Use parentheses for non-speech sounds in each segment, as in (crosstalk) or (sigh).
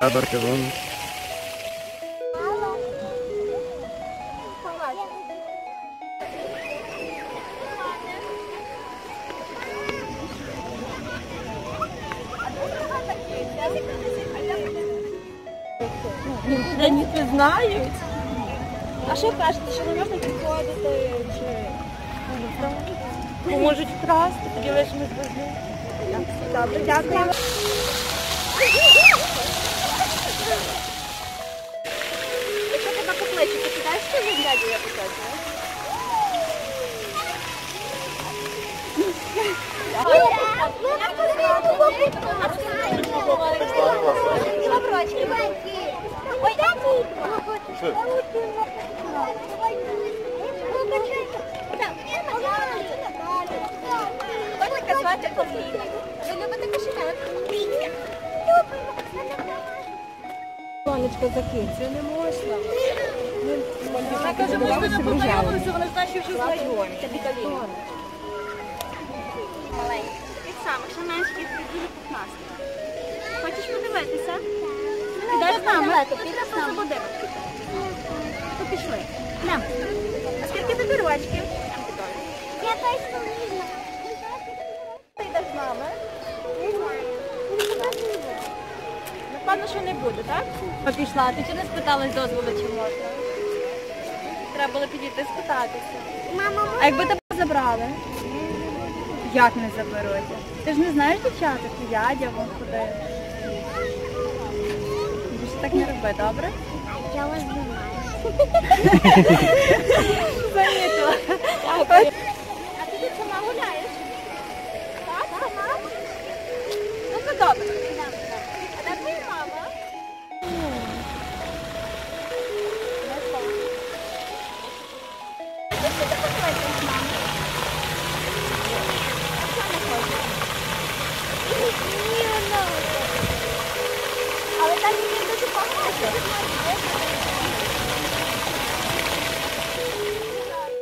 Вон. Де ніби знають. А що кажете, що не можна підходити чи поможуть вкрасти, тоді без них. Добре, дякую. Якщо покидаєш, дядю я покажу? Ой, звати Поліна. Ви любите кошенят? Сонечко закинься, не можна. Вона каже, ми з ними познайомилися, вони знають, що вже знайомі. Маленькі. Від самих, що менших дуже пухнастих. Хочеш подивитися? Підеш з нами? Підеш з нами. То пішли. Йдемо. А скільки тобі рочків? Я точно не Напевно, що не буде, так? А пішла. Ти чи не спиталась дозволу, чи можна? Треба було підійти спитатися. Мама, А якби тебе забрали? Як не заберуть? Ти ж не знаєш дівчаток, і дядя вон ходив. Більше так не роби, добре? я вас. (laughs) Замітила. А ти тут сама гуляєш? Так, сама? Ну це добре.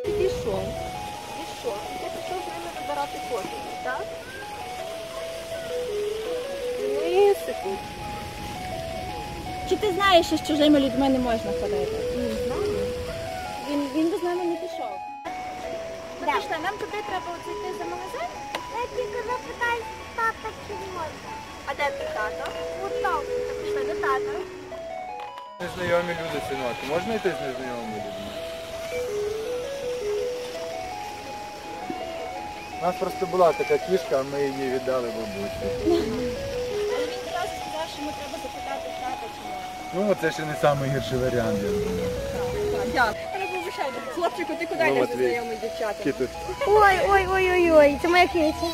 Пішов. Пішов. І пішов з ними вибирати фото, так? Лисику. Чи ти знаєш, що з чужими людьми не можна ходити? Не знаю. Він, він би з нами не пішов. Ну, пішли, нам туди треба оце йти за магазин. Я тільки Пішли. Незнайомі люди, синок. Можна йти з незнайомими людьми? У нас просто була така кішка, а ми її віддали бабусі. Але він одразу сказав, що ми треба запитати тата, чи можна. Ну, це ще не найгірший варіант, я думаю. Хлопчику, ти куди Ну, йдеш Матвій. за знайомий дівчата? Ой, ой, ой, ой, ой, це моя киця.